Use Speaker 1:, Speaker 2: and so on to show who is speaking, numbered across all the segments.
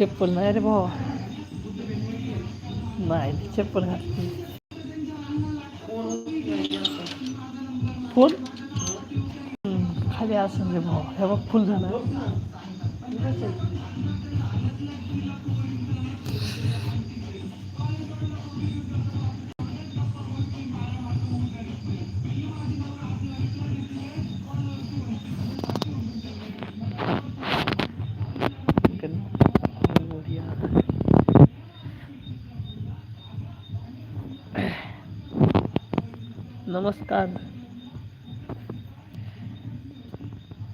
Speaker 1: चप्पल नाही रे भावा नाही चप्पल घातली फुल खाली असं रे भावा हे बघ फुल झालं नमस्कार।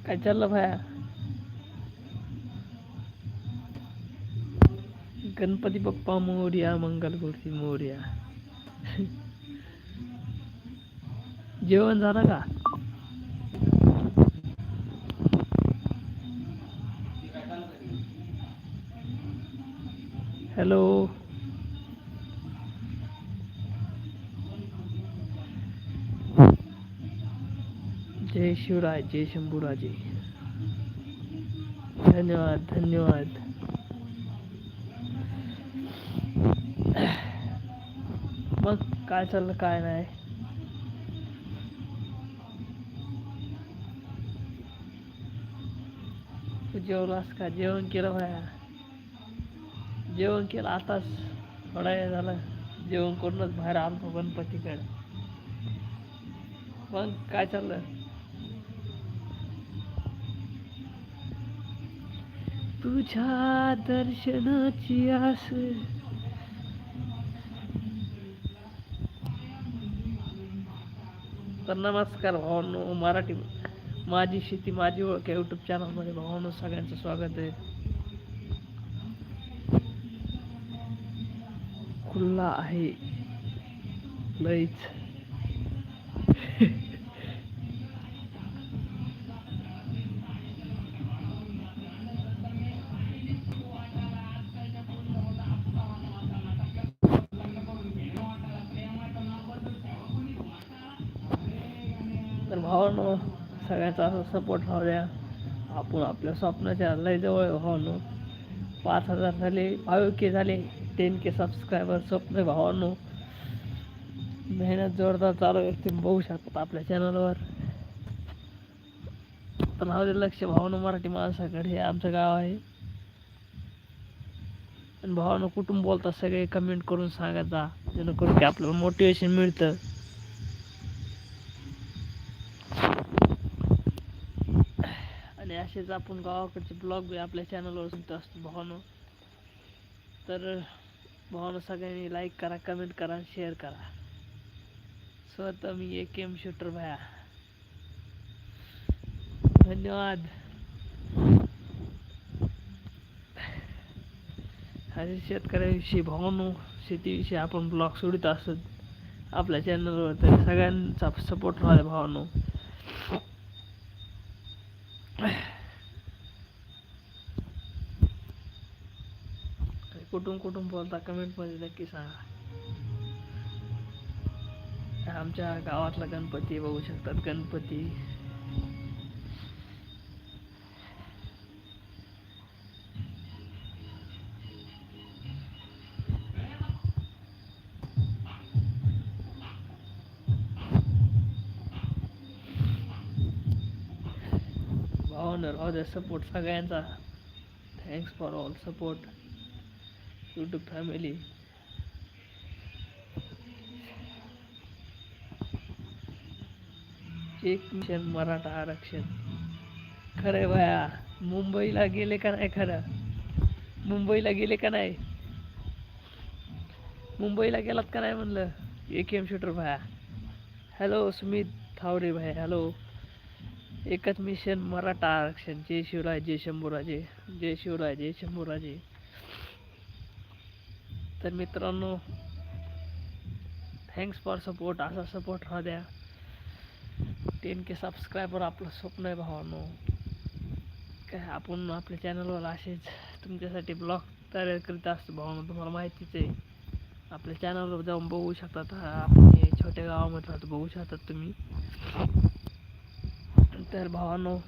Speaker 1: काय चाललं भाया गणपती बाप्पा मोर्या मंगलमूर्ती मोर्या. जेवण झालं का? हॅलो जय शिवराय जय शंभूराजे. धन्यवाद धन्यवाद. मग काय चाललं काय नाही. तू जेवलास का? जेवण केलं भाया जेवण केलं आताच थोडा वेळ झालं. जेवण करूनच बाहेर आलतो गणपतीकडे. मग काय चाललं. तुझ्या दर्शनाची आस. तर नमस्कार भावांनो मराठी माझी शेती माझी ओळख या युट्यूब चॅनलमध्ये भावांनो सगळ्यांचं स्वागत आहे. खुल्ला आहे. लईच. सगळ्याचा असा सपोर्ट राहू द्या. आपण आपल्या स्वप्नाच्या लय जवळ आहे भावांनो पाच हजार झाले फाईव्ह के झाले टेन के सबस्क्रायबर स्वप्न भावानो. भावांनो मेहनत जोरदार चालू आहे तुम्ही बघू शकता आपल्या चॅनलवर पण राहू लक्ष भावानं मराठी माणसाकडे हे आमचं गाव आहे. आणि भावानं कुठून बोलतात सगळे कमेंट करून सांगत जा जेणेकरून की आपल्याला मोटिवेशन मिळतं आणि असेच आपण गावाकडचे ब्लॉग बी आपल्या चॅनलवर सुद्धा असतो भावानो. तर भावानं सगळ्यांनी लाईक करा कमेंट करा शेअर करा. स्वतः मी एक एम शूटर भया. धन्यवाद. आणि शेतकऱ्याविषयी भावानो शेतीविषयी आपण ब्लॉग सोडित असत आपल्या चॅनलवर तर सगळ्यांचा सपोर्ट राहू द्या भावानो. कुठून कुठून बोलता? कमेंटमध्ये नक्की सांगा. आमच्या गावातला गणपती बघू शकतात गणपती. भावना राहू द्या सपोर्ट सगळ्यांचा. Thanks for all support YouTube family एक मिशन मराठा आरक्षण. खरं वया मुंबईला गेले का नाही खरं? मुंबईला गेले का नाही? मुंबईला गेलात का नाही म्हणलं? एक एम शूटर भाया हॅलो सुमित थावरे भाई हॅलो एकच मिशन मराठा आरक्षण. जय शिवराय जय शंभूराजे. जय शिवराय जय शंभूराजे. तर मित्रांनो थँक्स फॉर सपोर्ट असा सपोर्ट राहू द्या. टेन के सबस्क्रायबर आपलं स्वप्न आहे भावानो. काय आपण आपल्या चॅनलवर असेच तुमच्यासाठी ब्लॉग तयार करीत असतो भावानो तुम्हाला माहितीच आहे. आपल्या चॅनलवर जाऊन बघू शकतात आपण हे छोट्या गावामध्ये राहतो बघू शकतात तुम्ही. तर भावानो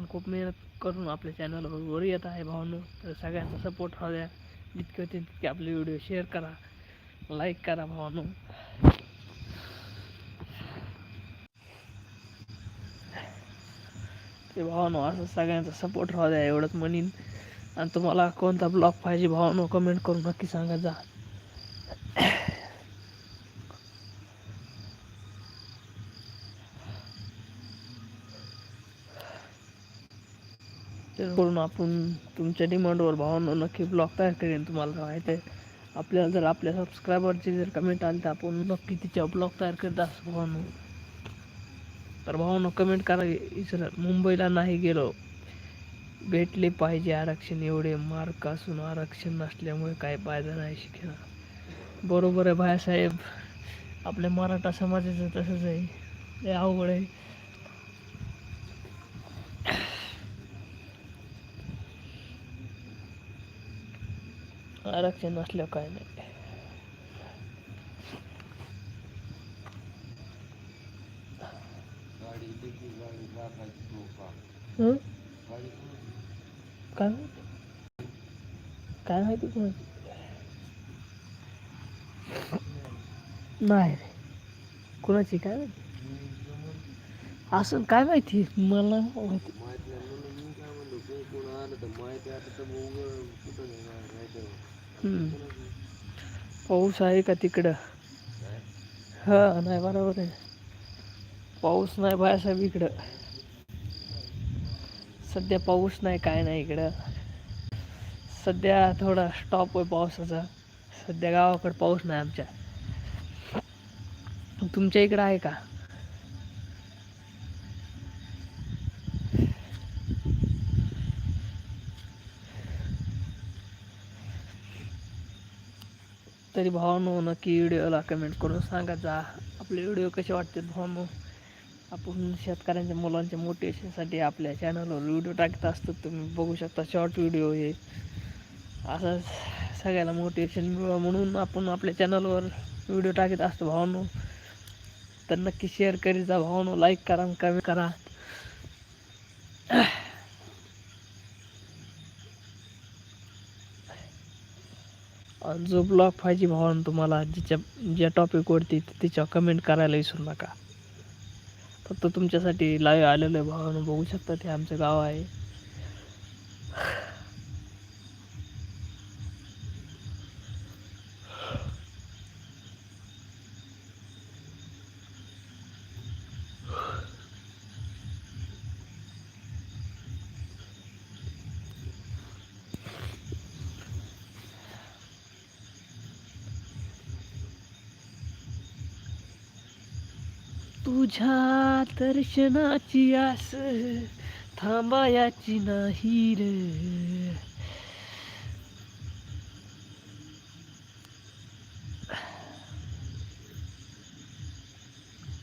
Speaker 1: आपण खूप मेहनत करून आपल्या चॅनलवर वर येत आहे भावानो. तर सगळ्यांचा सपोर्ट राहू द्या. जितके होते तितके आपले व्हिडिओ शेअर करा. लाईक करा भावांनो. ते भावानो असं सगळ्यांचा सपोर्ट राहू द्या. एवढंच म्हणीन. आणि तुम्हाला कोणता ब्लॉग पाहिजे भावानो कमेंट करून नक्की सांगा जा. करून आपण तुमच्या डिमांडवर भावानं नक्की ब्लॉग तयार करेन तुम्हाला माहिती आहे. आपल्याला जर आपल्या सबस्क्रायबरची जर कमेंट आली तर आपण नक्की तिच्यावर ब्लॉग तयार करत असतो भावानं. तर भावानो कमेंट करा इसर मुंबईला नाही गेलो. भेटले पाहिजे आरक्षण एवढे मार्क असून आरक्षण नसल्यामुळे काय फायदा नाही शिक्षण बरोबर आहे भायासाहेब. आपल्या मराठा समाजाचं तसंच आहे. लय अवघड आहे. आरक्षण नसल्यावर काय नाही हं? काय माहिती काय माहिती कोणाची नाही रे मी काय माहिती असं काय माहिती मला नाही माहिती नाही पाऊस आहे का तिकडं? हा नाही बरोबर आहे. पाऊस नाही बाळासाहेब इकडं. सध्या पाऊस नाही काय नाही इकडं. सध्या थोडा स्टॉप आहे पावसाचा. सध्या गावाकडे पाऊस नाही आमच्या. तुमच्या इकडं आहे का? तरी भावानो नक्की व्हिडिओला कमेंट करून सांगा जा. आपले व्हिडिओ कसे वाटतात भावानो? आपण शेतकऱ्यांच्या मुलांच्या मोटिवेशनसाठी आपल्या चॅनलवर व्हिडिओ टाकत असतो. तुम्ही बघू शकता शॉर्ट व्हिडिओ हे. असं सगळ्याला मोटिवेशन मिळावं म्हणून आपण आपल्या चॅनलवर व्हिडिओ टाकत असतो भावानो. तर नक्की शेअर करीत जा भावानो. लाईक करा कमेंट करा. जो ब्लॉग पाहिजे भावानं तुम्हाला जिच्या ज्या टॉपिकवरती तिच्या कमेंट करायला विसरू नका. फक्त तुमच्यासाठी लाईव्ह आलेलं आहे भावानं बघू शकता ते आमचं गाव आहे. तुझ्या दर्शनाची आस थांबायाची नाही रे.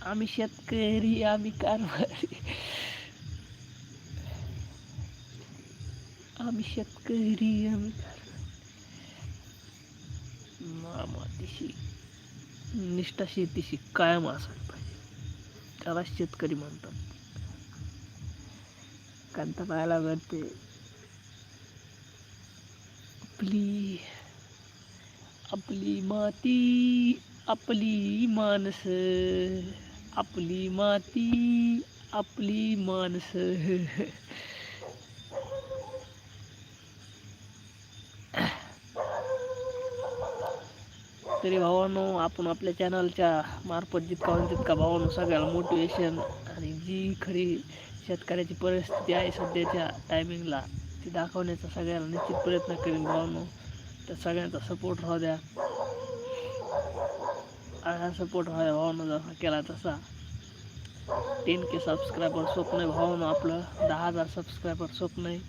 Speaker 1: आम्ही शेतकरी आम्ही कारभारी. आम्ही शेतकरी आम्ही मामा तिशी निष्ठा शेतीशी कायम असायला त्याला शेतकरी म्हणतात. कांता पाहायला मिळते आपली आपली माती आपली माणस आपली माती आपली माणसं. तरी भावानो आपण आपल्या चॅनलच्या मार्फत जितका होईल तितका भावानो सगळ्याला मोटिवेशन आणि जी खरी शेतकऱ्याची परिस्थिती आहे सध्याच्या टायमिंगला ती दाखवण्याचा सगळ्याला निश्चित प्रयत्न करेन भावानो. तर सगळ्यांचा सपोर्ट राहू द्या. हा सपोर्ट राहू द्या भावानो जसा केला तसा. टेन के सबस्क्रायबर स्वप्न आहे भावानो आपलं. दहा हजार सबस्क्रायबर स्वप्न आहे.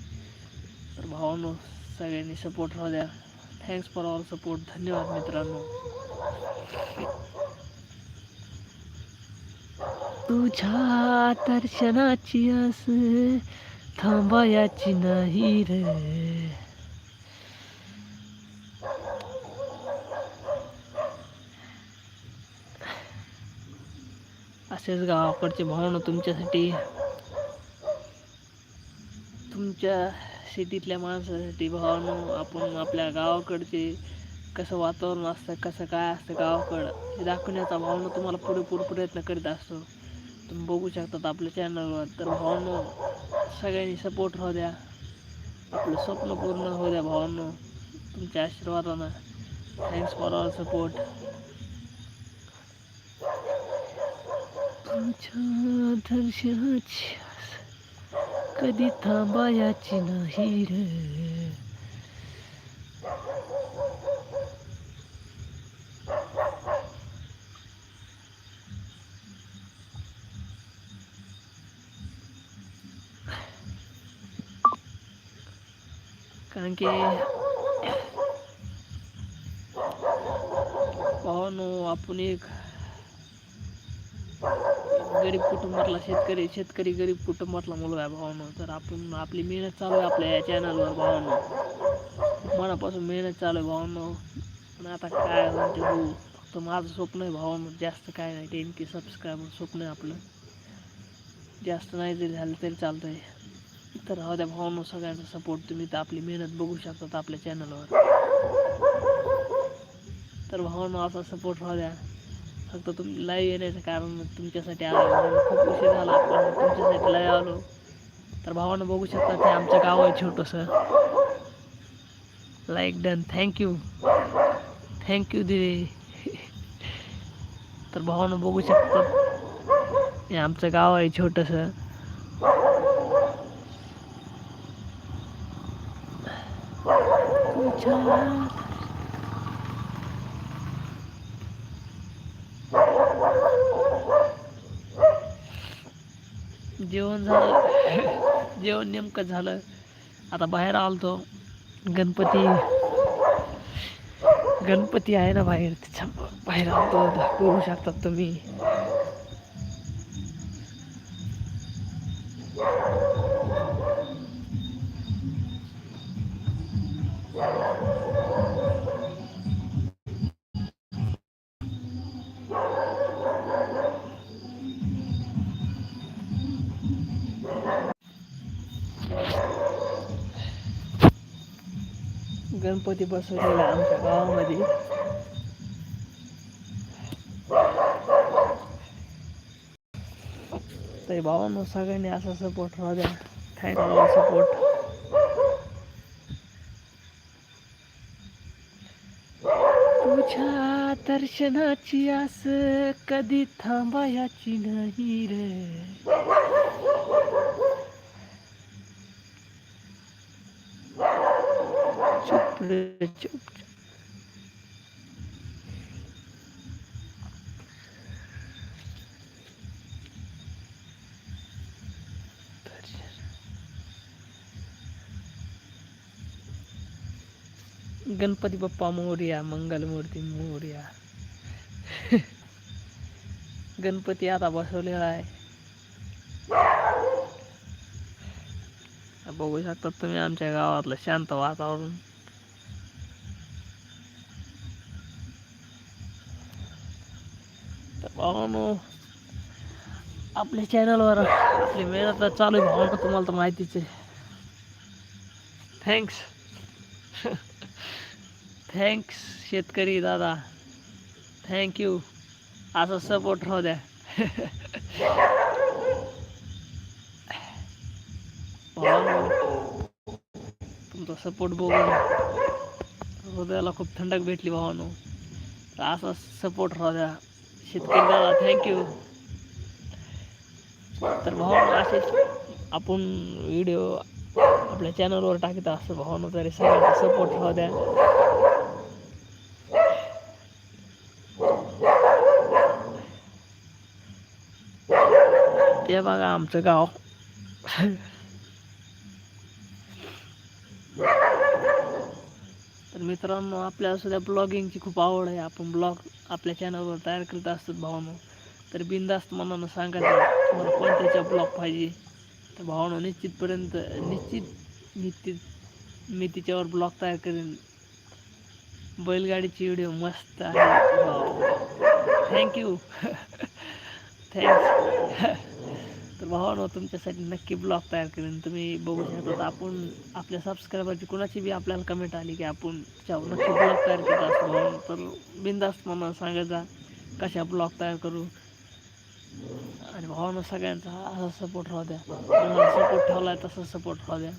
Speaker 1: तर भावानो सगळ्यांनी सपोर्ट राहू द्या. थँक्स फॉर ऑल सपोर्ट धन्यवाद मित्रांनो. तुझ्या दर्शनाची आस थांबायाची नाही रे. असेच गावाकडचे भावना तुमच्यासाठी. तुमच्या सिटीतल्या माणसासाठी भावानो आपण आपल्या गावाकडचे कसं वातावरण असतं कसं काय असतं गावाकडं हे दाखवण्याचा भावना तुम्हाला पुरेपूर प्रयत्न करीत असतो. तुम्ही बघू शकतात आपल्या चॅनलवर तर भावानो सगळ्यांनी सपोर्ट राहू द्या. आपलं स्वप्न पूर्ण होऊ द्या भावांनो. तुमच्या आशीर्वादानं. थँक्स फॉर ऑल सपोर्ट तुमच्या दर्शनाच्या कधी थांबायची नाही रे कारण की भावानो आपण एक गरीब कुटुंबातला शेतकरी शेतकरी गरीब कुटुंबातला मुलगा आहे भावानं. तर आपण आपली मेहनत चालू आहे आपल्या या चॅनलवर भावानं. मनापासून मेहनत चालू आहे भावानं. पण आता काय म्हणते हो फक्त माझं स्वप्न आहे भावानं. जास्त काय नाही. टेन के सबस्क्रायबर स्वप्न आहे आपलं. जास्त नाही जरी झालं तरी चालतंय. तर राहू द्या भावानो. सगळ्यांचा सपोर्ट तुम्ही तर आपली मेहनत बघू शकतात आपल्या चॅनलवर तर भावानं असा सपोर्ट राहू द्या. फक्त तुम्ही लाईव्ह येण्याचं कारण तुमच्यासाठी आलो. म्हणजे खूप उशीर झाला आपण तुमच्यासाठी लाईव्ह आलो. तर भावानं बघू शकता ते आमचं गाव आहे छोटंसं लाईक डन थँक्यू थँक्यू दिदी. तर भावानं बघू शकतात हे आमचं गाव आहे छोटंसं. छान. जेवण झालं. जेवण नेमकं झालं. आता बाहेर आलतो. गणपती गणपती आहे ना बाहेर. त्याच्या बाहेर आलतो. बघू शकतात तुम्ही. गणपती बसवलेला आमच्या गावामध्ये. तर भावांनो सगळ्यांनी असा सपोर्ट राहू द्या. थँक्यू सपोर्ट तुझ्या दर्शनाची आस कधी थांबायची नाही रे. चुप रे चुप गणपती बाप्पा मोर्या मंगलमूर्ती मोर्या गणपती आता बसवलेला आहे बघू शकतात तुम्ही आमच्या गावातलं शांत वातावरण भावानो आपल्या चॅनलवर आपली मेहनत चालू आहे भावानो तुम्हाला तर माहितीच आहे. थँक्स थँक्स शेतकरी दादा. थँक्यू असा सपोर्ट राहू द्या. तुमचा सपोर्ट बघून हृदयाला खूप थंडक भेटली भावानो. असा सपोर्ट राहू द्या. शेतकरी दादा थँक्यू तर भाऊ असेच आपण व्हिडिओ आपल्या चॅनलवर टाकत असतो भावना तरी सगळ्यांना सपोर्ट राहू द्या. ते बघा आमचं गाव. तर मित्रांनो आपल्याला सुद्धा ब्लॉगिंगची खूप आवड आहे. आपण ब्लॉग आपल्या चॅनलवर तयार करत असतो भावानो. तर बिंदास्त मनानं सांगायचं तुम्हाला कोणत्याच्या ब्लॉग पाहिजे? तर भावानो निश्चितपर्यंत निश्चित निश्चित मी तिच्यावर ब्लॉग तयार करेन. बैलगाडीची व्हिडिओ मस्त आहे. थँक्यू थँक्स तर भावानो तुमच्यासाठी नक्की ब्लॉग तयार करेन. तुम्ही बघू शकता. आपण आपल्या सबस्क्रायबरची कुणाची बी आपल्याला कमेंट आली की आपण त्याच्यावर नक्की ब्लॉग तयार करत असतो तर बिंदास्त मला सांगायचा कशा ब्लॉग तयार करू? आणि भावानं सगळ्यांचा असा सपोर्ट राहू द्या. सपोर्ट ठेवला आहे तसा सपोर्ट राहू द्या.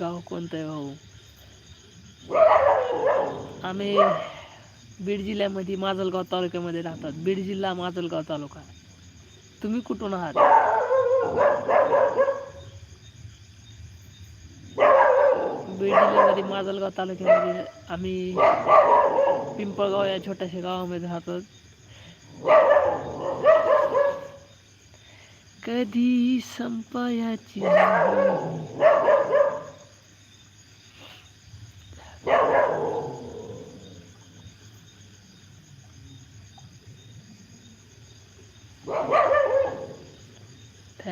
Speaker 1: गाव कोणतं आहे भाऊ? आम्ही बीड जिल्ह्यामध्ये माजलगाव तालुक्यामध्ये राहतात. बीड जिल्हा माजलगाव तालुका. तुम्ही कुठून आहात? बीड जिल्ह्यामध्ये माजलगाव तालुक्यामध्ये आम्ही पिंपळगाव या छोट्याशा गावामध्ये राहतो. कधी संपायाची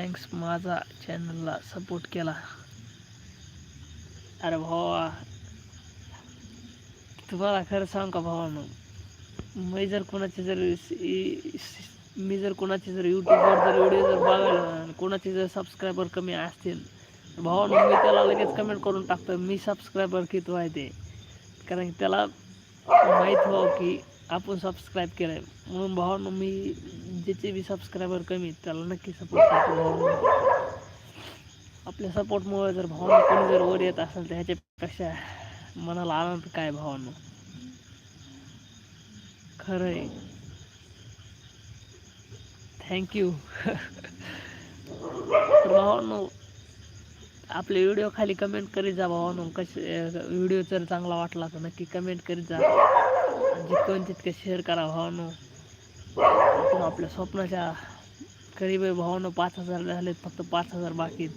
Speaker 1: थँक्स माझा चॅनलला सपोर्ट केला. अरे भावा. तुम्हाला खरं सांग का भावानं मी जर कोणाचे जर मी जर कोणाचे जर यूट्यूबवर जर व्हिडिओ जर बघायला आणि कोणाचे जर सबस्क्रायबर कमी असतील तर भावानं मी त्याला लगेच कमेंट करून टाकतो मी सबस्क्रायबर किती आहे ते कारण त्याला माहीत व्हावं की आपण सबस्क्राईब केलं आहे म्हणून भावानं मी ज्याचे बी सबस्क्रायबर कमी त्याला नक्की सपोर्ट करतो भावानं आपल्या सपोर्टमुळे जर भावना कोणी जर वर येत असेल तर ह्याच्यापेक्षा मनाला आनंद काय भावानं? खरं आहे थँक्यू तर भावांनो आपले व्हिडिओ खाली कमेंट करीत जा भावांनो. कसे व्हिडिओ जर चांगला वाटला तर नक्की कमेंट करीत जा. जितकं जितकं शेअर करा भावानो आपण आपल्या स्वप्नाच्या करीब भावानं पाच हजार झालेत फक्त पाच हजार बाकी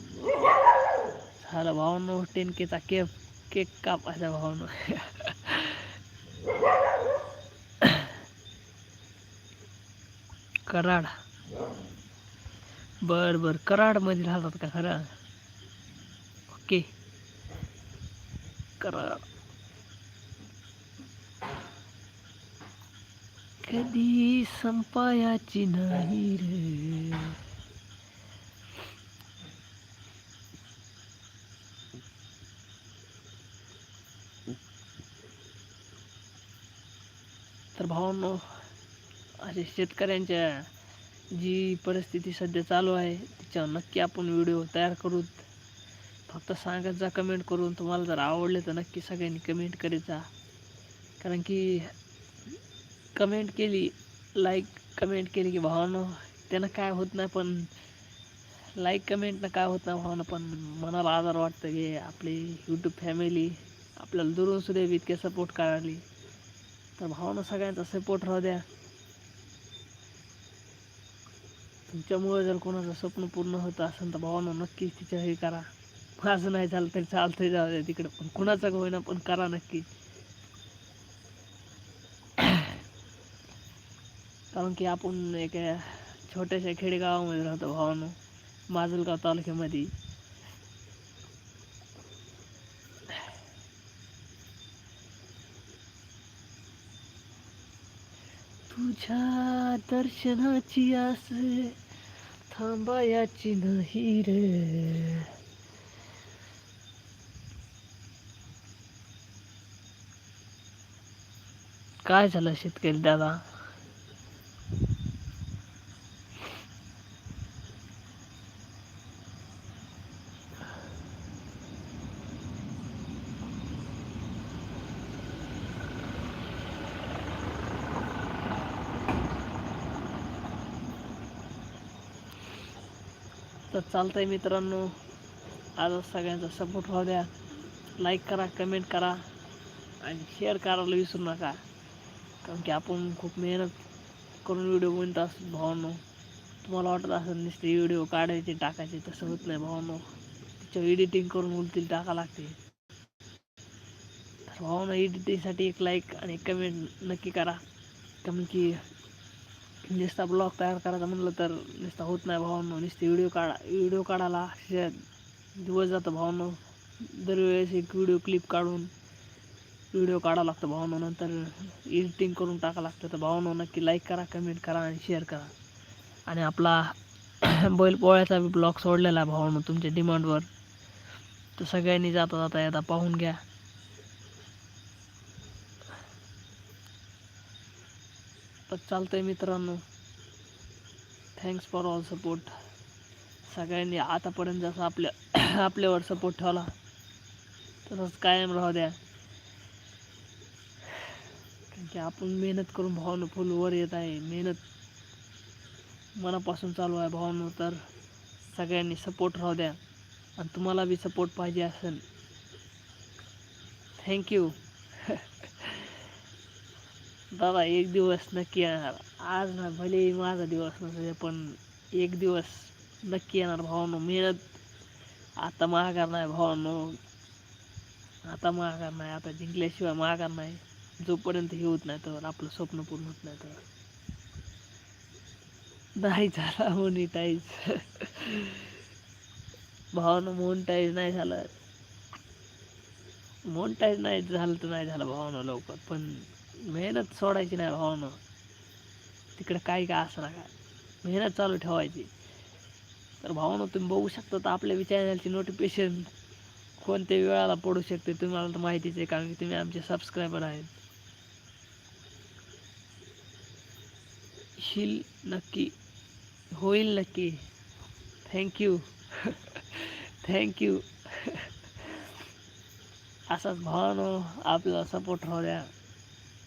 Speaker 1: झालं भावानं टेन केचा केक केक कापायचा भावानं. कराड. बर बर. कराडमध्ये राहतात का खरं? ओके. कराड. कधी संपायाची नाही रे. तर भावांनो असे शेतकऱ्यांच्या जी परिस्थिती सध्या चालू आहे तिच्यावर नक्की आपण व्हिडिओ तयार करू फक्त सांगत जा कमेंट करून. तुम्हाला जर आवडले तर नक्की सगळ्यांनी कमेंट करीत जा. कारण की कमेंट केली लाईक कमेंट केली की भावानं त्यानं काय होत नाही पण लाईक कमेंटनं काय होत नाही भावानं पण मनाला आधार वाटतं की आपली यूट्यूब फॅमिली आपल्याला दुरून सुद्धा इतके सपोर्ट करायली. तर भावानं सगळ्यांचा सपोर्ट राहू द्या. तुमच्यामुळे जर कोणाचं स्वप्न पूर्ण होतं असेल तर भावानं नक्कीच तिच्या हे करा असं नाही झालं तरी चालतंय जाऊ द्या तिकडं. पण कुणाचं होईना पण करा नक्की. कारण की आपण एका छोट्याशा खेडेगावामध्ये राहतो भावानं माजलगाव तालुक्यामध्ये. तुझ्या दर्शनाची आस थांबायाची नाही रे. काय झालं शेतकरी दादा? तर चालतंय मित्रांनो. आज सगळ्यांचा सपोर्ट राहू द्या. लाईक करा कमेंट करा आणि शेअर करायला विसरू नका. कारण की आपण खूप मेहनत करून व्हिडिओ बनत असतो भावांनो. तुम्हाला वाटत असेल नुसते व्हिडिओ काढायचे टाकायचे तसं होत नाही भावांनो. त्याच्यावर एडिटिंग करून उलतील टाका लागते. तर भावांनो एडिटिंगसाठी एक लाईक आणि कमेंट नक्की करा. कारण की नुसता ब्लॉग तयार करायचा म्हटलं तर नुसता होत नाही भावांनो. नुसते व्हिडिओ काढा व्हिडिओ काढायला असे दिवस जातं भावांनो. दरवेळेस एक व्हिडिओ क्लिप काढून व्हिडिओ काढावा लागतो भावानो. नंतर एडिटिंग करून टाकावं लागतं. तर भावानो नक्की लाईक करा कमेंट करा आणि शेअर करा. आणि आपला बैलपोळ्याचा बी ब्लॉग सोडलेला आहे भावानो तुमच्या डिमांडवर तर सगळ्यांनी जाता जाता येता पाहून घ्या. तर चालतंय मित्रांनो. थँक्स फॉर ऑल सपोर्ट सगळ्यांनी आतापर्यंत जसं आपल्या आपल्यावर सपोर्ट ठेवला तसंच कायम राहू द्या. कारण की आपण मेहनत करून भावानं फुल वर येत आहे. मेहनत मनापासून चालू आहे भावनं तर सगळ्यांनी सपोर्ट राहू द्या. आणि तुम्हाला बी सपोर्ट पाहिजे असेल. थँक्यू बाबा एक दिवस नक्की येणार. आज ना भले माझा दिवस नसेल पण एक दिवस नक्की येणार भावानो. मेहनत आता महागार नाही भावानो. आता महागार नाही आता जिंकल्याशिवाय महागार नाही. जोपर्यंत हे होत नाही तर आपलं स्वप्न पूर्ण होत नाही तर नाही झाला मोनिटाईज भावानं मोनिटाईज नाही झालं. मोनिटाईज नाही झालं तर नाही झालं भावानं लवकर पण मेहनत सोडायची नाही भावानं तिकडं काय काय असं काय मेहनत चालू ठेवायची. तर भावानं तुम्ही बघू शकता तर आपल्या चॅनलची नोटिफिकेशन कोणत्या वेळाला पडू शकते तुम्हाला तर माहितीच आहे कारण की तुम्ही आमचे सबस्क्रायबर आहेत. शील नक्की होईल नक्की. थँक्यू थँक्यू असाच भावानं आपल्याला सपोर्ट राहू द्या.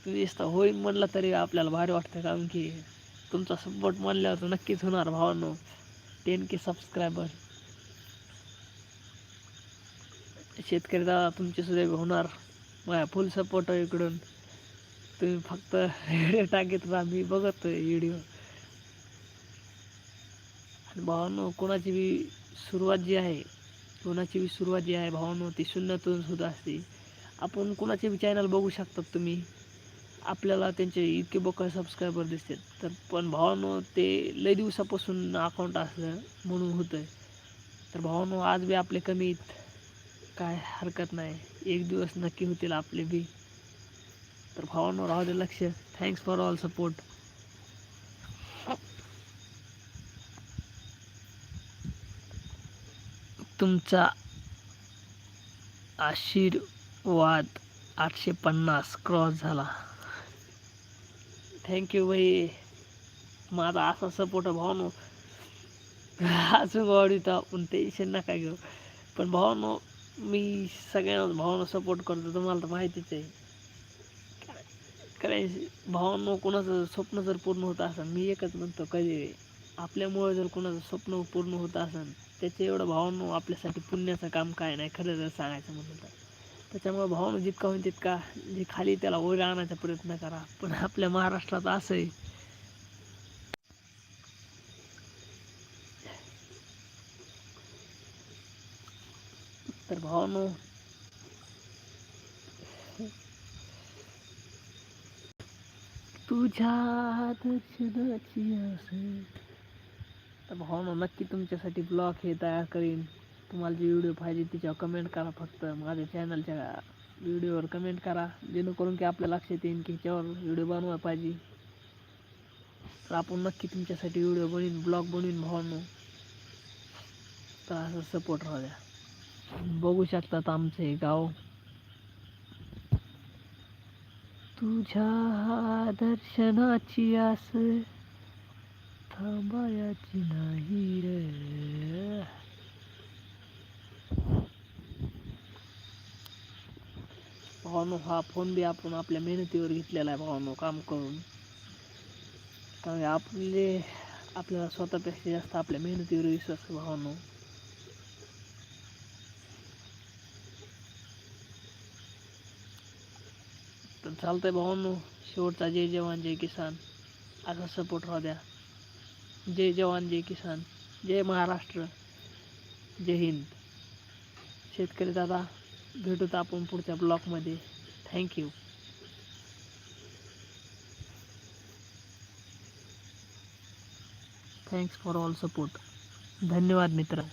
Speaker 1: तुम्ही नुसतं होईल म्हणलं तरी आपल्याला भारी वाटतं कारण की तुमचा सपोर्ट म्हणल्यावर तर नक्कीच होणार भावांनो. टेन के सबस्क्रायबर शेतकरी दादा तुमचे सुद्धा होणार. माझ्या फुल सपोर्ट आहे इकडून. तुम्ही फक्त व्हिडिओ टाकीत राहा मी बघतो व्हिडिओ आणि भावानो कोणाची बी सुरुवात जी आहे कोणाची बी सुरुवात जी आहे भावानो ती शून्यातून सुद्धा असते. आपण कोणाचे बी चॅनल बघू शकतात तुम्ही. आपल्याला त्यांचे इतके बकळ सबस्क्रायबर दिसतात. तर पण भावानो ते लय दिवसापासून अकाउंट असलं म्हणून होतं आहे तर भावानो आज बी आपले कमीत काय हरकत नाही. एक दिवस नक्की होतील आपले बी. तर भावांनो राहू दे लक्ष. थँक्स फॉर ऑल सपोर्ट तुमचा आशीर्वाद आठशे पन्नास क्रॉस झाला. थँक्यू भाई. माझा असा सपोर्ट भावनो. अजून वाढीत आपण टेन्शन नका घेऊ. पण भावनो मी सगळ्यांना भावना सपोर्ट करतो. तुम्हाला तर माहितीच आहे. कारण भावांनो कोणाचं स्वप्न जर पूर्ण होत असेल मी एकच म्हणतो कधी आपल्यामुळे जर कोणाचं स्वप्न पूर्ण होत असेल त्याचं एवढं भावनो आपल्यासाठी पुण्याचं काम काय नाही खरं जर सांगायचं म्हणलं तर. त्याच्यामुळे भावानं जितका होईल तितका जे खाली त्याला वर आणण्याचा प्रयत्न करा. पण आपल्या महाराष्ट्रात असं आहे. तर भावानो तुझ्या दर्शनाची असे. तर भावना नक्की तुमच्यासाठी ब्लॉग हे तयार करीन. तुम्हाला जे व्हिडिओ पाहिजे त्याच्यावर कमेंट करा फक्त. माझ्या चॅनलच्या व्हिडिओवर कमेंट करा. जेणेकरून की आपल्या लक्षात येईल की ह्याच्यावर व्हिडिओ बनवायला पाहिजे. तर आपण नक्की तुमच्यासाठी व्हिडिओ बनवीन ब्लॉग बनवीन भावांनो. तर असं सपोर्ट राहू द्या. बघू शकतात आमचे हे गाव. तुझ्या दर्शनाची आस थांबायाची नाही रे. भावानो हा फोन बी आपण आपल्या मेहनतीवर घेतलेला आहे भावानो काम करून. कारण आपले आपल्याला स्वतःपेक्षा जास्त आपल्या मेहनतीवर विश्वास आहे भावानो. तर चालतंय भावांनो शेवटचा जय जवान जय किसान. असा सपोर्ट राहू द्या. जय जवान जय किसान. जय महाराष्ट्र. जय हिंद. शेतकरी दादा भेटूत आपण पुढच्या ब्लॉकमध्ये thank you thanks for all support धन्यवाद मित्र